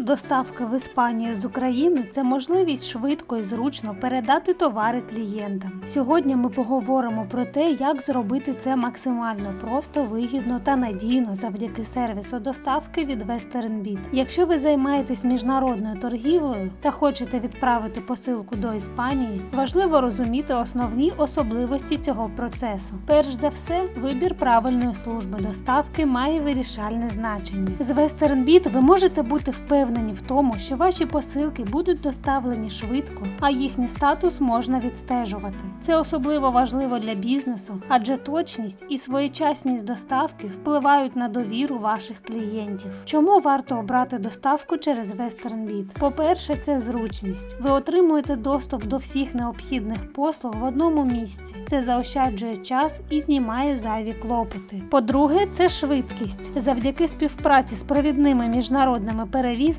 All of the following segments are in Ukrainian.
Доставка в Іспанію з України це можливість швидко і зручно передати товари клієнтам. Сьогодні ми поговоримо про те, як зробити це максимально просто, вигідно та надійно завдяки сервісу доставки від WesternBit. Якщо ви займаєтесь міжнародною торгівлею та хочете відправити посилку до Іспанії, важливо розуміти основні особливості цього процесу. Перш за все, вибір правильної служби доставки має вирішальне значення. З WesternBit ви можете бути впевнені в тому, що ваші посилки будуть доставлені швидко, а їхній статус можна відстежувати. Це особливо важливо для бізнесу, адже точність і своєчасність доставки впливають на довіру ваших клієнтів. Чому варто обрати доставку через WesternBit? По-перше, це зручність. Ви отримуєте доступ до всіх необхідних послуг в одному місці. Це заощаджує час і знімає зайві клопоти. По-друге, це швидкість. Завдяки співпраці з провідними міжнародними перевізниками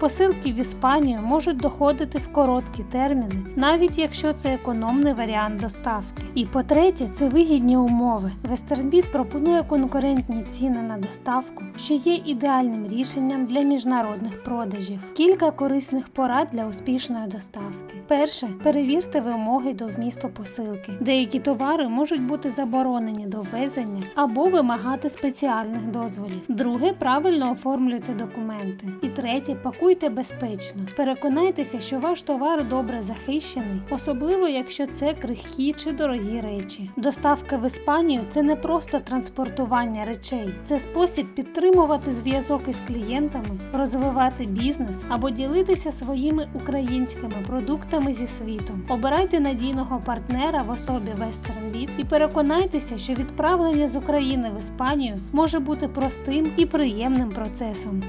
посилки в Іспанію можуть доходити в короткі терміни, навіть якщо це економний варіант доставки. І по-третє, це вигідні умови. WesternBit пропонує конкурентні ціни на доставку, що є ідеальним рішенням для міжнародних продажів. Кілька корисних порад для успішної доставки. Перше, перевірте вимоги до вмісту посилки. Деякі товари можуть бути заборонені до ввезення або вимагати спеціальних дозволів. Друге, правильно оформлюйте документи. І третє, пакуйте безпечно. Переконайтеся, що ваш товар добре захищений, особливо якщо це крихкі чи дорогі речі. Доставка в Іспанію це не просто транспортування речей, це спосіб підтримувати зв'язок із клієнтами, розвивати бізнес або ділитися своїми українськими продуктами зі світом. Обирайте надійного партнера в особі WesternBit і переконайтеся, що відправлення з України в Іспанію може бути простим і приємним процесом.